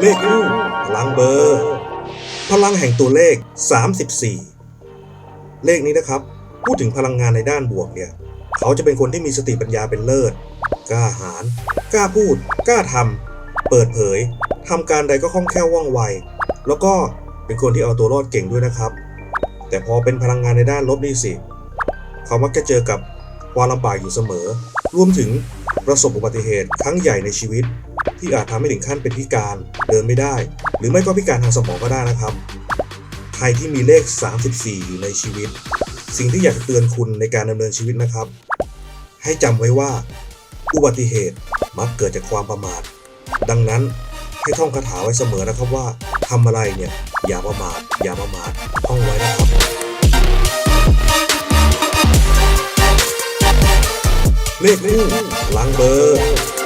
เลขคู่พลังเบอร์ พลังแห่งตัวเลข 34 เลขนี้นะครับ พูดถึงพลังงานในด้านบวกเนี่ย เขาจะเป็นคนที่มีสติปัญญาเป็นเลิศ กล้าหาญ กล้าพูด กล้าทำ เปิดเผย ทำการใดก็คล่องแคล่วว่องไว แล้วก็เป็นคนที่เอาตัวรอดเก่งด้วยนะครับ แต่พอเป็นพลังงานในด้านลบนี่สิ เขามักจะเจอกับความลำบากอยู่เสมอ รวมถึงประสบอุบัติเหตุครั้งใหญ่ในชีวิต ที่อาจทำให้ถึงขั้นเป็นพิการเดินไม่ได้ หรือไม่ก็พิการทางสมองก็ได้นะครับ ใครที่มีเลข 34 อยู่ในชีวิต สิ่งที่อยากเตือนคุณในการดำเนินชีวิตนะครับ ให้จำไว้ว่า อุบัติเหตุมักเกิดจากความประมาท ดังนั้นให้ท่องคาถาไว้เสมอนะครับว่าทำอะไรเนี่ยอย่าประมาทอย่าประมาทท่องไว้นะครับเลขคู่พลังเบอร์